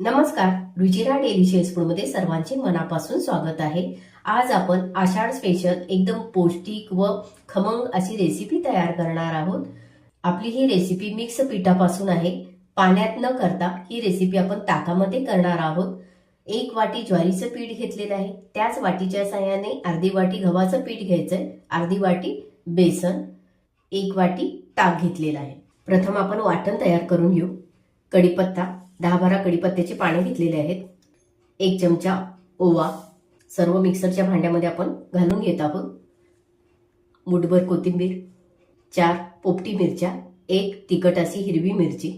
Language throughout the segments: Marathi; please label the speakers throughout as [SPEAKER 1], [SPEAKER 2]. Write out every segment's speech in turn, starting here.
[SPEAKER 1] नमस्कार रुचिरा डेली फूडमध्ये सर्वांचे मनापासून स्वागत आहे. आज आपण आषाढ स्पेशल एकदम पौष्टिक व खमंग अशी रेसिपी तयार करणार आहोत. आपली ही रेसिपी मिक्स पिठापासून आहे. पाण्यात न करता ही रेसिपी आपण ताकामध्ये करणार आहोत. एक वाटी ज्वारीचं पीठ घेतलेलं आहे. त्याच वाटीच्या साह्याने अर्धी वाटी गव्हाचं पीठ घ्यायचंय. अर्धी वाटी बेसन एक वाटी ताक घेतलेला आहे. प्रथम आपण वाटण तयार करून घेऊ. कढीपत्ता दहा बारा कढीपत्त्याचे पाने घेतलेले आहेत. एक चमचा ओवा. सर्व मिक्सरच्या भांड्यामध्ये आपण घालून घेत आहोत. मुठभर कोथिंबीर. चार पोपटी मिरच्या. एक तिखट अशी हिरवी मिरची.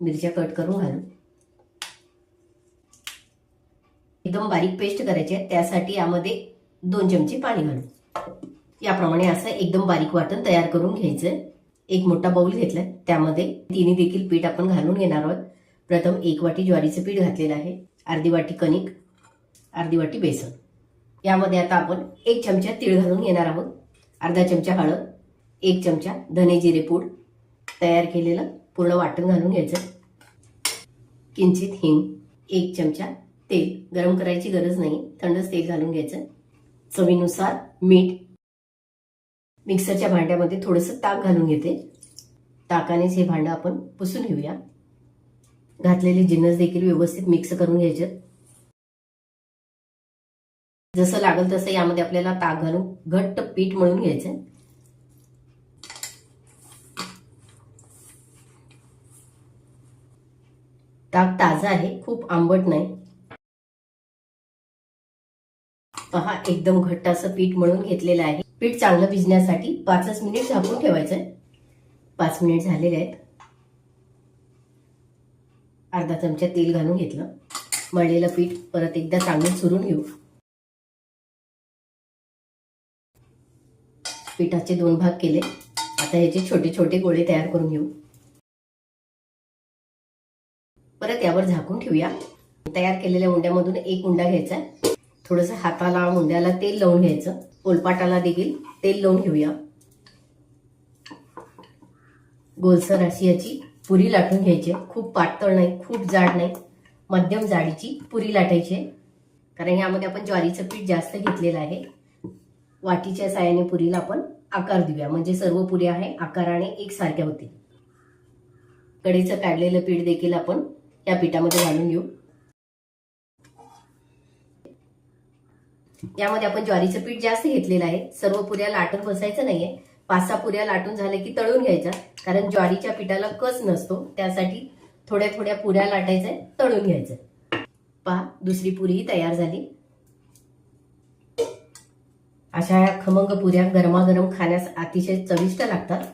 [SPEAKER 1] मिरच्या कट करून घालू. एकदम बारीक पेस्ट करायची आहे. त्यासाठी यामध्ये दोन चमचे पाणी घालू. याप्रमाणे असं एकदम बारीक वाटण तयार करून घ्यायचं एक मोठा बाउल घेतलाय. त्यामध्ये तिन्ही देखील पीठ आपण घालून घेणार आहोत. प्रथम एक वाटी ज्वारीचं पीठ घातलेलं आहे अर्धी वाटी कणिक अर्धी वाटी बेसन. यामध्ये आता आपण एक चमचा तीळ घालून घेणार आहोत अर्धा चमचा हळद एक चमचा धने जिरे पूड तयार केलेलं पूर्ण वाटण घालून घ्यायचं. किंचित हिंग एक चमचा तेल गरम करायची गरज नाही थंडच तेल घालून घ्यायचं. चवीनुसार मीठ मिक्सरच्या भांड्यामध्ये थोडंसं ताक घालून घेते. ताकानेच हे भांडं आपण पुसून घेऊया. घातलेले जिन्नस देखील व्यवस्थित मिक्स करून घ्यायचे. जसं लागल तसं यामध्ये आपल्याला ताक घालून घट्ट पीठ मळून घ्यायचं ताक ताजा आहे खूप आंबट नाही. पहा एकदम घट्ट असं पीठ मळून घेतलेलं आहे. पीठ चांगलं भिजण्यासाठी पाचच मिनिट झाकून ठेवायचं आहे. पाच मिनिट झालेले आहेत. अर्धा चमचा तेल घालून घेतलं. मळलेलं पीठ परत एकदा चांगलं चुरून घेऊ. पिठाचे दोन भाग केले. आता ह्याचे छोटे छोटे गोळे तयार करून घेऊ. परत यावर झाकून ठेवूया. तयार केलेल्या उंड्यामधून एक उंडा घ्यायचा थोडस हाताला उंड्याला तेल लावून घ्यायचं. पोलपाटाला देखील तेल लावून घेऊया. गोलसर अशी याची पुरी लाटून घ्यायची. खूप पातळ नाही खूप जाड नाही. मध्यम जाडीची पुरी लाटायची. आहे कारण यामध्ये आपण ज्वारीचं पीठ जास्त घेतलेलं आहे. वाटीच्या साह्याने पुरीला आपण आकार देऊया. म्हणजे सर्व पुऱ्या आहे आकाराने एकसारख्या होतील. कढीचं काढलेलं पीठ देखील आपण या पिठामध्ये घालून घेऊ. यामध्ये आपण ज्वारीचं पीठ जास्त घेतलेलं आहे. सर्व पुऱ्या लाटून बसायचं नाहीये. पाच सहा पुऱ्या लाटून झाल्या की तळून घ्यायच्या. कारण ज्वारीच्या पिठाला कस नसतो त्यासाठी थोड्या थोड्या पुऱ्या लाटायच्या तळून घ्यायचं पहा दुसरी पुरीही तयार झाली. अशा या खमंग पुऱ्या गरमागरम खाण्यास अतिशय चविष्ट लागतात.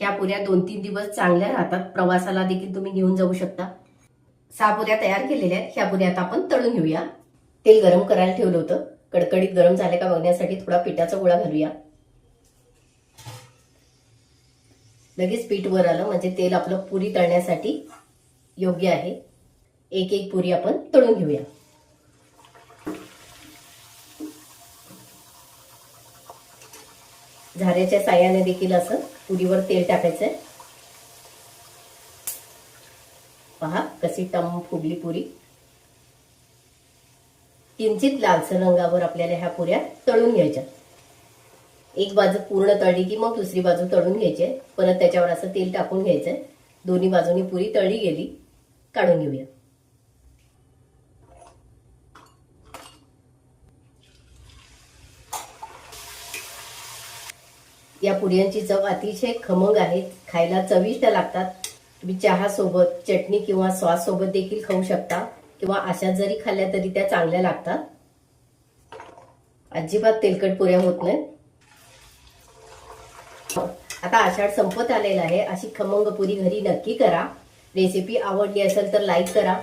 [SPEAKER 1] ह्या पुऱ्या दोन तीन दिवस चांगल्या राहतात. प्रवासाला देखील तुम्ही घेऊन जाऊ शकता. सहा पुऱ्या तयार केलेल्या आहेत. ह्या पुऱ्या आता आपण तळून घेऊया. तेल गरम करायला ठेवलं होतं. कडकडीत गरम झाले का बघण्यासाठी थोडा पिठाचा गोळा घालूया. लगेच पीठ वर आलं म्हणजे तेल आपलं पुरी तळण्यासाठी योग्य आहे. एक एक पुरी आपण तळून घेऊया. झाऱ्याच्या साह्याने देखील असं पुरीवर तेल टाकायचंय. पहा कशी टम फुगली पुरी. किंचित लालसर रंगावर आपल्याला ह्या पुऱ्या तळून घ्यायच्या. एक बाजू पूर्ण तळली की मग दुसरी बाजू तळून घ्यायची परत त्याच्यावर असं तेल टाकून घ्यायचंय. दोन्ही बाजूनी पुरी तळली गेली काढून घेऊया. या पुऱ्यांची चव अतिशय खमंग आहे. खायला चविष्ट लागतात. तुम्ही चहा सोबत चटणी किंवा सॉस सोबत देखील खाऊ शकता. किंवा अशा जरी खाल्ल्या तरी त्या चांगल्या लागतात. अजिबात तेलकट पुऱ्या होत नाहीत. आता आषाढ संपत आलेला आहे. अशी खमंग पुरी घरी नक्की करा. रेसिपी आवडली असेल तर लाईक करा.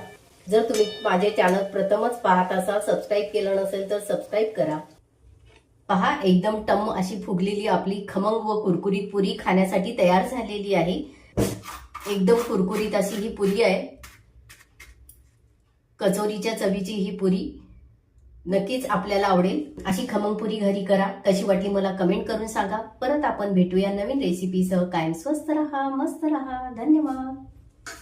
[SPEAKER 1] जर तुम्ही माझे चॅनल प्रथमच पाहत असाल सबस्क्राईब केलं नसेल तर सबस्क्राईब करा. पहा एकदम टम अशी फुगलेली आपली खमंग व कुरकुरीत पुरी खाण्यासाठी तयार झालेली आहे. एकदम कुरकुरीत अशी ही पुरी आहे. कचोरीच्या चवीची ही पुरी. नक्कीच आपल्याला आवडेल. अशी खमंगपुरी घरी करा. कशी वाटली मला कमेंट करून सांगा. परत आपण भेटूया नवीन रेसिपीसह कायम स्वस्त रहा मस्त रहा. धन्यवाद.